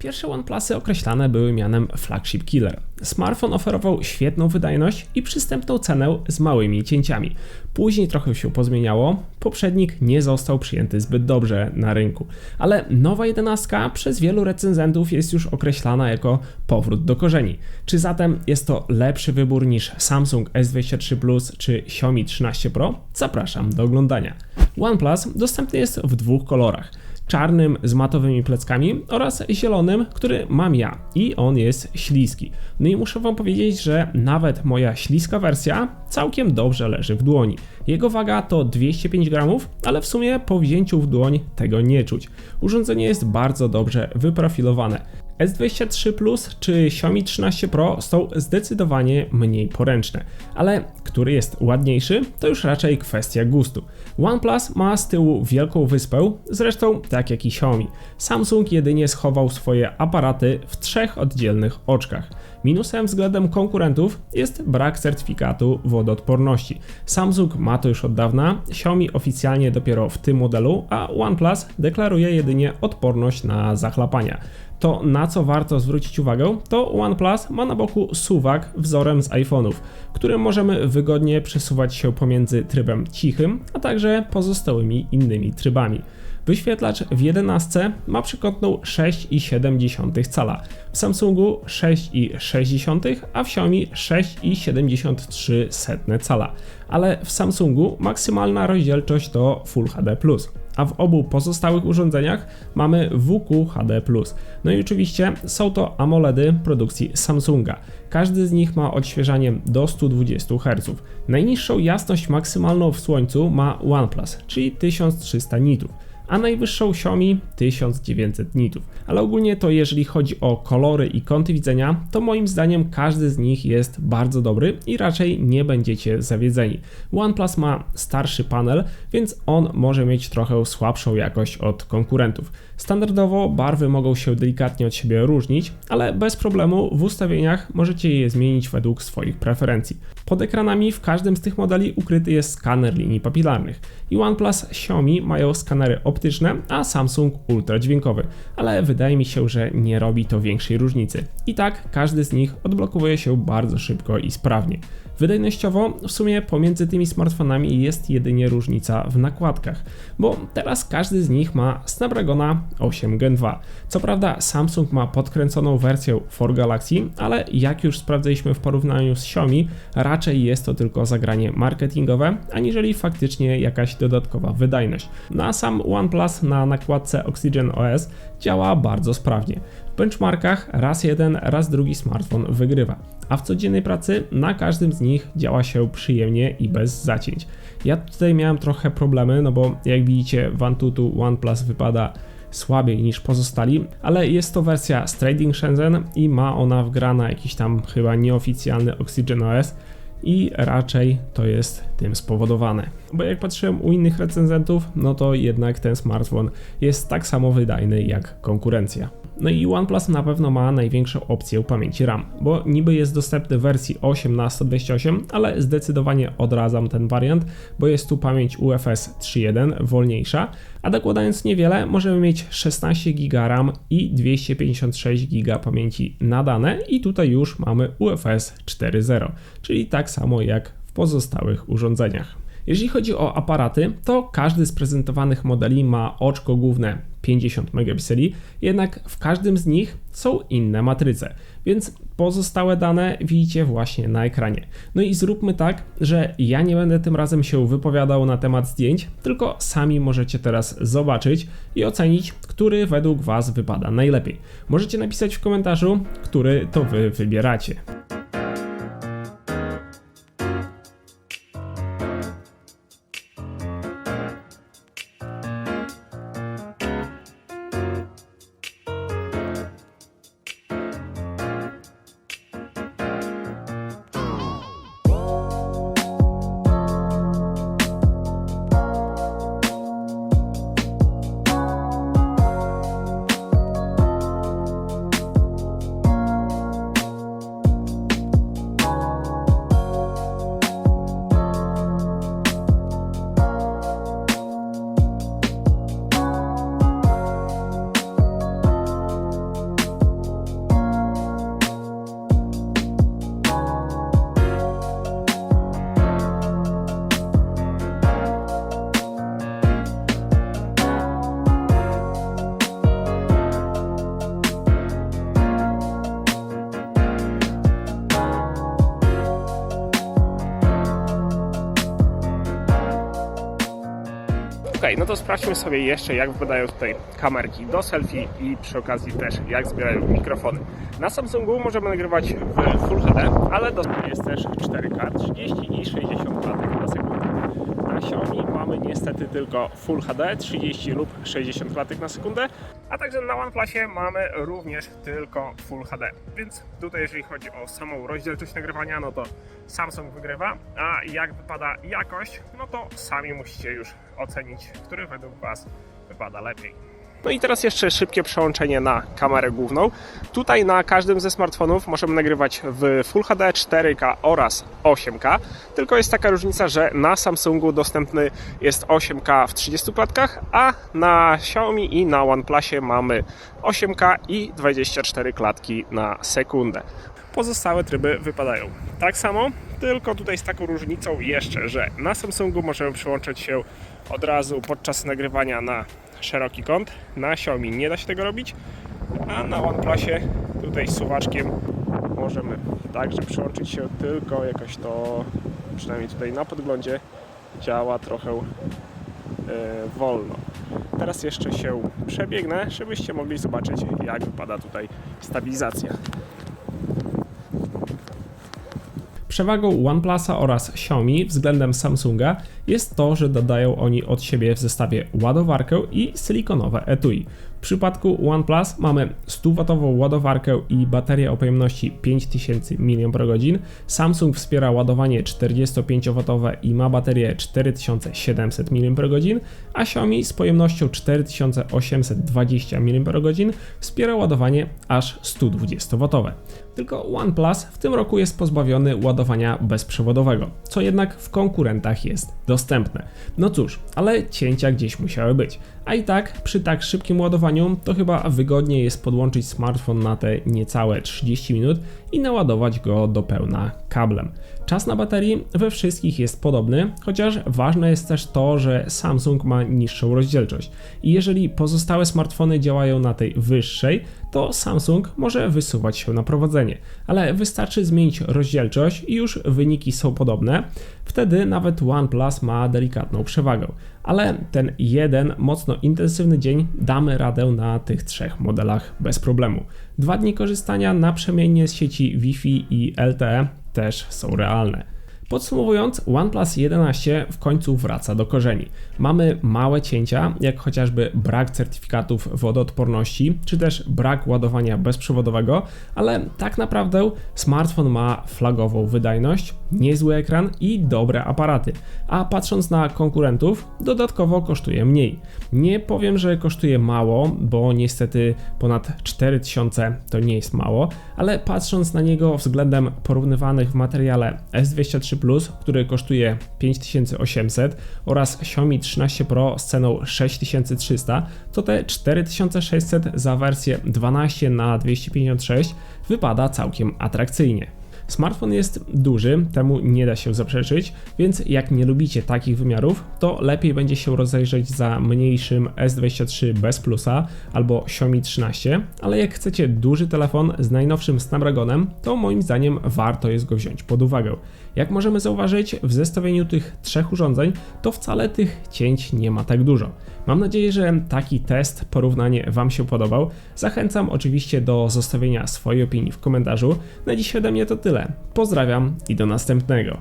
Pierwsze OnePlusy określane były mianem flagship killer. Smartfon oferował świetną wydajność i przystępną cenę z małymi cięciami. Później trochę się pozmieniało, poprzednik nie został przyjęty zbyt dobrze na rynku, ale nowa 11 przez wielu recenzentów jest już określana jako powrót do korzeni. Czy zatem jest to lepszy wybór niż Samsung S23 Plus czy Xiaomi 13 Pro? Zapraszam do oglądania. OnePlus dostępny jest w dwóch kolorach czarnym z matowymi pleckami oraz zielonym, który mam ja i on jest śliski. No i muszę wam powiedzieć, że nawet moja śliska wersja całkiem dobrze leży w dłoni. Jego waga to 205 gramów, ale w sumie po wzięciu w dłoń tego nie czuć. Urządzenie jest bardzo dobrze wyprofilowane. S23 Plus czy Xiaomi 13 Pro są zdecydowanie mniej poręczne, ale który jest ładniejszy, to już raczej kwestia gustu. OnePlus ma z tyłu wielką wyspę, zresztą tak jak i Xiaomi. Samsung jedynie schował swoje aparaty w trzech oddzielnych oczkach. Minusem względem konkurentów jest brak certyfikatu wodoodporności. Samsung ma to już od dawna, Xiaomi oficjalnie dopiero w tym modelu, a OnePlus deklaruje jedynie odporność na zachlapania to na co warto zwrócić uwagę, to OnePlus ma na boku suwak wzorem z iPhone'ów, którym możemy wygodnie przesuwać się pomiędzy trybem cichym, a także pozostałymi innymi trybami. Wyświetlacz w 11 ma przekątną 6,7 cala, w Samsungu 6,6, a w Xiaomi 6,73 cala, ale w Samsungu maksymalna rozdzielczość to Full HD+ a w obu pozostałych urządzeniach mamy WQ HD+. No i oczywiście są to AMOLEDy produkcji Samsunga. Każdy z nich ma odświeżanie do 120 Hz. Najniższą jasność maksymalną w słońcu ma OnePlus, czyli 1300 nitów a najwyższą Xiaomi 1900 nitów. Ale ogólnie to jeżeli chodzi o kolory i kąty widzenia, to moim zdaniem każdy z nich jest bardzo dobry i raczej nie będziecie zawiedzeni. OnePlus ma starszy panel, więc on może mieć trochę słabszą jakość od konkurentów. Standardowo barwy mogą się delikatnie od siebie różnić, ale bez problemu w ustawieniach możecie je zmienić według swoich preferencji. Pod ekranami w każdym z tych modeli ukryty jest skaner linii papilarnych. I OnePlus, Xiaomi mają skanery optyczne, a Samsung ultradźwiękowy, ale wydaje mi się, że nie robi to większej różnicy. I tak każdy z nich odblokuje się bardzo szybko i sprawnie. Wydajnościowo w sumie pomiędzy tymi smartfonami jest jedynie różnica w nakładkach, bo teraz każdy z nich ma Snapdragona 8 Gen 2. Co prawda Samsung ma podkręconą wersję for Galaxy, ale jak już sprawdzaliśmy w porównaniu z Xiaomi, raczej jest to tylko zagranie marketingowe, aniżeli faktycznie jakaś dodatkowa wydajność. Na sam OnePlus na nakładce Oxygen OS działa bardzo sprawnie. Benchmarkach raz jeden, raz drugi smartfon wygrywa, a w codziennej pracy na każdym z nich działa się przyjemnie i bez zacięć. Ja tutaj miałem trochę problemy, no bo jak widzicie w Antutu OnePlus wypada słabiej niż pozostali, ale jest to wersja z Trading Shenzhen i ma ona wgrana jakiś tam chyba nieoficjalny Oxygen OS i raczej to jest tym spowodowane. Bo jak patrzyłem u innych recenzentów, no to jednak ten smartfon jest tak samo wydajny jak konkurencja. No i OnePlus na pewno ma największą opcję pamięci RAM, bo niby jest dostępny w wersji 8 na 128, ale zdecydowanie odradzam ten wariant, bo jest tu pamięć UFS 3.1 wolniejsza, a dokładając niewiele możemy mieć 16 GB RAM i 256 GB pamięci nadane i tutaj już mamy UFS 4.0, czyli tak samo jak w pozostałych urządzeniach. Jeżeli chodzi o aparaty, to każdy z prezentowanych modeli ma oczko główne 50 megapikseli, jednak w każdym z nich są inne matryce, więc pozostałe dane widzicie właśnie na ekranie. No i zróbmy tak, że ja nie będę tym razem się wypowiadał na temat zdjęć, tylko sami możecie teraz zobaczyć i ocenić, który według Was wypada najlepiej. Możecie napisać w komentarzu, który to Wy wybieracie. No to sprawdźmy sobie jeszcze, jak wypadają tutaj kamerki do selfie i przy okazji też, jak zbierają mikrofony. Na Samsungu możemy nagrywać w Full HD, ale dostępny jest też 4K, 30 i 60 klatek na sekundę. Xiaomi mamy niestety tylko Full HD, 30 lub 60 klatek na sekundę, a także na OnePlusie mamy również tylko Full HD. Więc tutaj jeżeli chodzi o samą rozdzielczość nagrywania, no to Samsung wygrywa, a jak wypada jakość, no to sami musicie już ocenić, który według Was wypada lepiej. No i teraz jeszcze szybkie przełączenie na kamerę główną. Tutaj na każdym ze smartfonów możemy nagrywać w Full HD, 4K oraz 8K. Tylko jest taka różnica, że na Samsungu dostępny jest 8K w 30 klatkach, a na Xiaomi i na OnePlusie mamy 8K i 24 klatki na sekundę. Pozostałe tryby wypadają tak samo, tylko tutaj z taką różnicą jeszcze, że na Samsungu możemy przyłączyć się od razu podczas nagrywania na szeroki kąt. Na Xiaomi nie da się tego robić, a na OnePlusie tutaj suwaczkiem możemy także przyłączyć się tylko jakoś to, przynajmniej tutaj na podglądzie, działa trochę e, wolno. Teraz jeszcze się przebiegnę, żebyście mogli zobaczyć jak wypada tutaj stabilizacja. Przewagą OnePlusa oraz Xiaomi względem Samsunga jest to, że dodają oni od siebie w zestawie ładowarkę i silikonowe etui. W przypadku OnePlus mamy 100W ładowarkę i baterię o pojemności 5000 mAh. Samsung wspiera ładowanie 45W i ma baterię 4700 mAh, a Xiaomi z pojemnością 4820 mAh wspiera ładowanie aż 120W. Tylko OnePlus w tym roku jest pozbawiony ładowania bezprzewodowego, co jednak w konkurentach jest dostępne. No cóż, ale cięcia gdzieś musiały być. A i tak przy tak szybkim ładowaniu to chyba wygodniej jest podłączyć smartfon na te niecałe 30 minut i naładować go do pełna kablem. Czas na baterii we wszystkich jest podobny, chociaż ważne jest też to, że Samsung ma niższą rozdzielczość. I jeżeli pozostałe smartfony działają na tej wyższej, to Samsung może wysuwać się na prowadzenie. Ale wystarczy zmienić rozdzielczość i już wyniki są podobne. Wtedy nawet OnePlus ma delikatną przewagę. Ale ten jeden mocno intensywny dzień damy radę na tych trzech modelach bez problemu. Dwa dni korzystania naprzemiennie z sieci Wi-Fi i LTE też są realne. Podsumowując, OnePlus 11 w końcu wraca do korzeni. Mamy małe cięcia, jak chociażby brak certyfikatów wodoodporności, czy też brak ładowania bezprzewodowego, ale tak naprawdę smartfon ma flagową wydajność, niezły ekran i dobre aparaty. A patrząc na konkurentów, dodatkowo kosztuje mniej. Nie powiem, że kosztuje mało, bo niestety ponad 4000 to nie jest mało, ale patrząc na niego względem porównywanych w materiale S23 Plus, który kosztuje 5800 oraz Xiaomi 13 Pro z ceną 6300, to te 4600 za wersję 12 na 256 wypada całkiem atrakcyjnie. Smartfon jest duży, temu nie da się zaprzeczyć, więc jak nie lubicie takich wymiarów, to lepiej będzie się rozejrzeć za mniejszym S23 bez plusa albo Xiaomi 13, ale jak chcecie duży telefon z najnowszym Snapdragonem, to moim zdaniem warto jest go wziąć pod uwagę. Jak możemy zauważyć, w zestawieniu tych trzech urządzeń to wcale tych cięć nie ma tak dużo. Mam nadzieję, że taki test, porównanie Wam się podobał. Zachęcam oczywiście do zostawienia swojej opinii w komentarzu. Na dziś ode mnie to tyle. Pozdrawiam i do następnego.